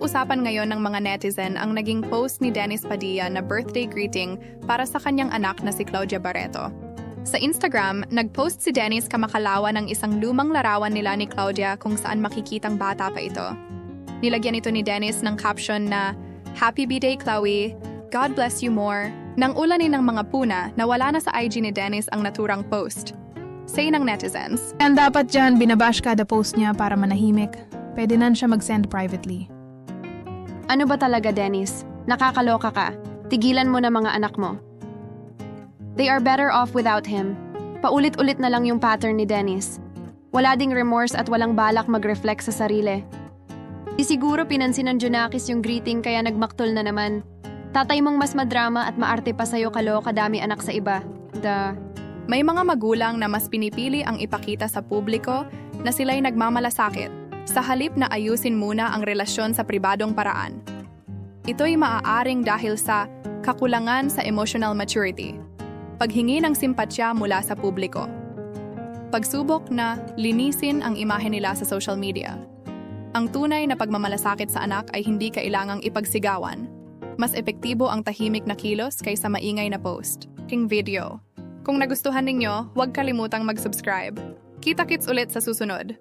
Usapan ngayon ng mga netizen ang naging post ni Dennis Padilla na birthday greeting para sa kanyang anak na si Claudia Barreto. Sa Instagram, nag-post si Dennis kamakalawa ng isang lumang larawan nila ni Claudia kung saan makikitang bata pa ito. Nilagyan ito ni Dennis ng caption na Happy B-Day, Chloe. God bless you more. Nang ulanin ng mga puna na wala na sa IG ni Dennis ang naturang post. Say ng netizens, And dapat dyan, binabash kada post niya para manahimik. Pwede nan siya mag-send privately. Ano ba talaga, Dennis? Nakakaloka ka. Tigilan mo na mga anak mo. They are better off without him. Paulit-ulit na lang yung pattern ni Dennis. Wala ding remorse at walang balak mag-reflect sa sarili. Di siguro pinansin ng Junakis yung greeting kaya nagmaktol na naman. Tatay mong mas madrama at maarte pa sa'yo kaloka dami anak sa iba. The... may mga magulang na mas pinipili ang ipakita sa publiko na sila'y nagmamalasakit sa halip na ayusin muna ang relasyon sa pribadong paraan. Ito'y maaaring dahil sa kakulangan sa emotional maturity, paghingi ng simpatsya mula sa publiko, pagsubok na linisin ang imahe nila sa social media. Ang tunay na pagmamalasakit sa anak ay hindi kailangang ipagsigawan. Mas epektibo ang tahimik na kilos kaysa maingay na post. King video. Kung nagustuhan ninyo, huwag kalimutang mag-subscribe. Kita-kits ulit sa susunod.